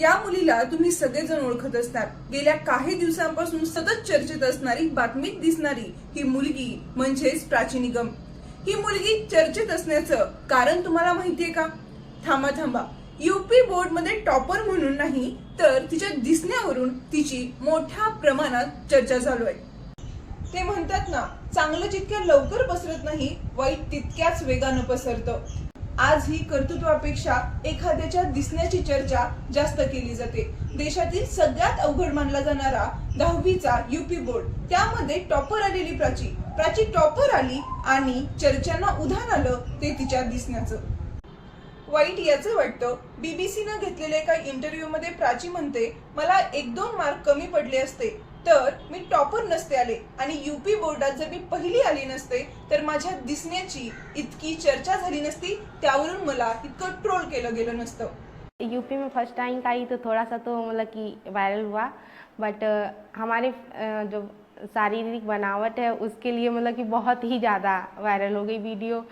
या मुलीला तुम्ही सगळेजण ओळखत असणार गेल्या काही दिवसांपासून सतत चर्चेत असणारी बातमीत दिसणारी ही मुलगी म्हणजेच प्राची निगम. ही मुलगी चर्चेत असण्याचं कारण तुम्हाला माहितीये का? थांबा थांबा. युपी बोर्डमध्ये टॉपर म्हणून नाही तर तिच्या दिसण्यावरून तिची मोठ्या प्रमाणात चर्चा चालू आहे. ते म्हणतात ना चांगलं जितक्या लवकर पसरत नाही वाईट तितक्याच वेगानं पसरतं. आज ही कर्तृत्वापेक्षा एखाद्याच्या दिसण्याची चर्चा जास्त केली जाते. देशातील सगळ्यात अवघड मानला जाणारा दहावीचा युपी बोर्ड. त्यामध्ये टॉपर आलेली प्राची. प्राची टॉपर आली आणि चर्चांना उधाण आलं ते तिच्या दिसण्याचं. वाईट याचं वाटतं. बीबीसीनं घेतलेल्या एका इंटरव्ह्यू मध्ये प्राची म्हणते मला एक दोन मार्क कमी पडले असते. तर मी टॉपर नसते आले. आणि युपी बोर्डात जर मी पहिली आली नसते तर माझ्या दिसण्याची इतकी चर्चा झाली नसती त्यावरून मला इतकं ट्रोल केलं गेलं नसतं. यूपी में फर्स्ट टाइम का ही तो थोड़ा सा तो मतलब कि वायरल हुआ. बट हमारे जो शारीरिक बनावट है उसके लिए मतलब कि बहुत ही ज़्यादा वायरल हो गई वीडियो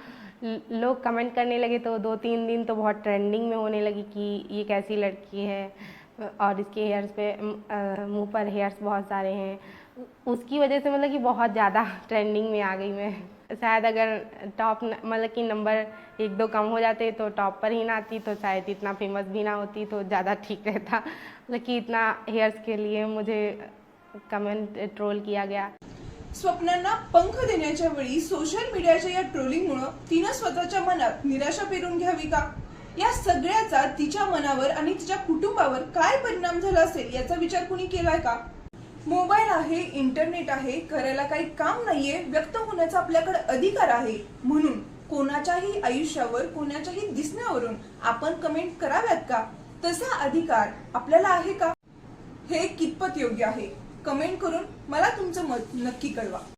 लोग कमेंट करने लगे तो दो तीन दिन तो बहुत ट्रेंडिंग में होने लगी कि ये कैसी लड़की है. और इसके हेयर्स पे मुँह पर हेयर्स बहुत सारे हैं। उसकी वजह से मतलब कि बहुत ज़्यादा ट्रेंडिंग में आ गई मैं। शायद अगर टॉप मतलब कि नंबर एक दो कम हो जाते तो टॉप पर ही ना आती तो शायद इतना फ़ेमस भी ना होती तो ज़्यादा ठीक रहता। मतलब कि इतना हेयर्स के लिए मुझे कमेंट ट्रोल किया गया। स्वप्नांना पंख देण्याच्या वेळी सोशल मीडियाच्या या ट्रोलिंगमुळं तिनं स्वतःच्या मनात निराशा पेरून घ्यावी का? या सगळ्याचा तिच्या मनावर आणि तिच्या कुटुंबावर काय परिणाम झाला असेल याचा विचार कुणी केलाय का? मोबाईल आहे इंटरनेट आहे करायला काही काम नाहीये व्यक्त होण्याचा आपल्याकडे अधिकार आहे. म्हणून कोणाच्याही आयुष्यावर कोणाच्याही दिसण्यावरून आपण कमेंट कराव्यात का? तसा अधिकार आपल्याला आहे का? हे कितपत योग्य आहे? कमेंट करून मला तुमचं मत नक्की कळवा.